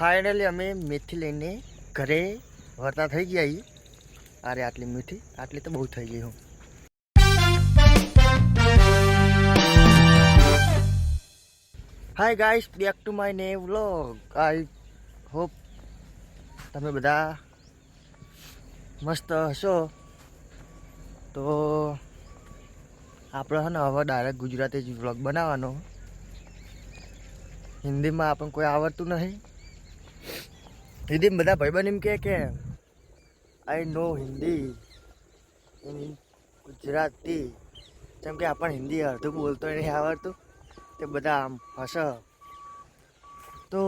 Finally અમે મેથી લઈને ઘરે વર્તા થઈ ગયા અરે, આટલી મીઠી? આટલી તો બહુ થઈ ગઈ હું. Hi guys back to my ને વ્લોગ આઈ હોપ તમે બધા મસ્ત હશો. તો આપણે છે ને હવે ડાયરેક્ટ ગુજરાતી જ વ્લોગ બનાવવાનો. હિન્દીમાં આપણને કોઈ આવડતું નહીં. હિન્દીમાં બધા ભાઈબંધ એમ કહે કે આઈ નો હિન્દી ગુજરાતી. જેમ કે આપણને હિન્દી અડધું બોલતો નહીં આવડતું તે બધા આમ હશે તો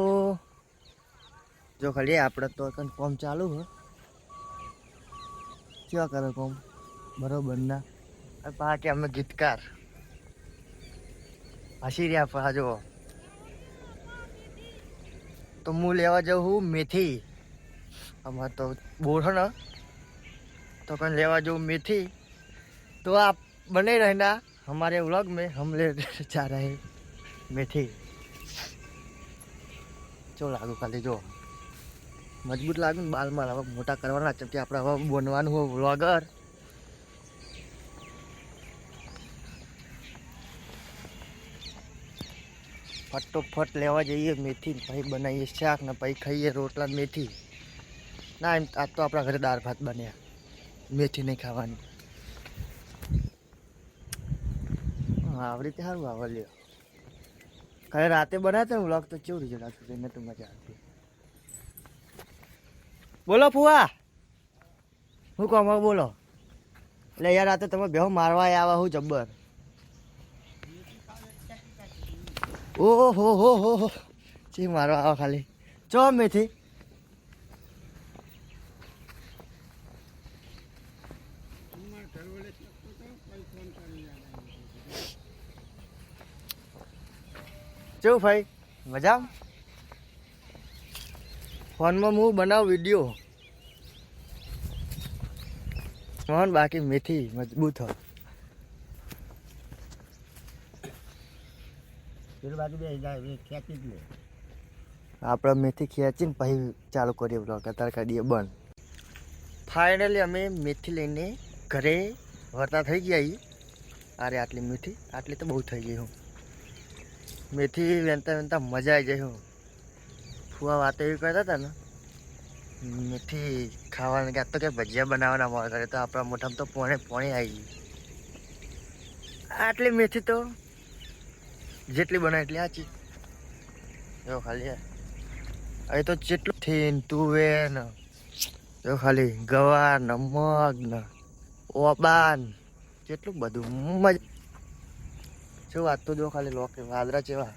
જો ખાલી આપણે તો કોમ ચાલુ હોય કેવા કરે કોમ? બરોબર ના. પા કે અમે ગીતકાર. હસી રહ્યા પા તો હું લેવા જાઉં હું મેથી આમાં તો બોર હે ને तो कौन लेवा जो मेथी तो आप बने रहना हमारे व्लॉग में हम ले जा रहे हैं मेथी જો લાગુ ખાલી જો મજબૂત લાગે ને બાલમાં હવે મોટા કરવાના છે કે આપણે હવે બનવાનું હોય વ્લોગર ફટોફટ લેવા જઈએ, મેથી પછી બનાવીએ શાક ને પછી ખાઈએ રોટલા મેથી. ના, એમ આજ તો આપણા ઘરે દાળ ભાત બન્યા. મેથી નહીં ખાવાની. આવી રીતે સારું આવે લ્યો. કાલે રાતે બનાવતા હું વ્લોગ તો કેવું રિઝલ્ટ આવતું એને તો મજા આવતી. બોલો ફુવા. હું કહો બોલો. એટલે યાર રાતે તમે બેહો, મારવા આવ્યા હું જબ્બર. ઓહો, હો હો હો. ચી મારો આવા ખાલી. ચો મેથી. ચેવું ભાઈ? મજા ફોનમાં હું બનાવું વીડિયો? ફોન બાકી મેથી મજબૂત હોય. પેલી બાજુ બે જાય ખેંચી જ લે. આપણે મેથી ખેંચીને પછી ચાલુ કરીએ બ્લોગ અત્યારે કાઢીએ બંધ. ફાઇનલી અમે મેથી લઈને ઘરે વરતા થઈ ગયા અરે આટલી મીઠી આટલી તો બહુ થઈ ગઈ હું. મેથી વેનતા વેનતા મજા આવી જાય હું. ફુવા વાતો એવી કરતા હતા ને મેથી ખાવાની ક્યાં તો કે ભજીયા બનાવવાના મળે કરે તો આપણા મોઢામાં તો પોણે પોણે આવી ગઈ. આટલી મેથી તો જેટલી બનાવે એટલી આચી જો ખાલી. અહીં તો જેટલું થીન તુવેર ને. જો ખાલી ગવાર ને, મગ ને, ઓબાન, જેટલું બધું મજ. શું વાત તો જો ખાલી લોકે, વાદરા જેવા.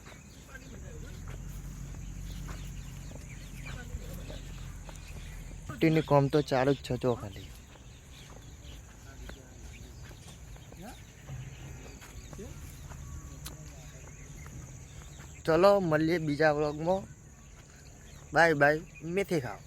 ટીની કોમ તો ચાલુ જ છે જો ખાલી. ચલો મળીએ બીજા વ્લોગમાં. બાય બાય મેથી ખાઓ.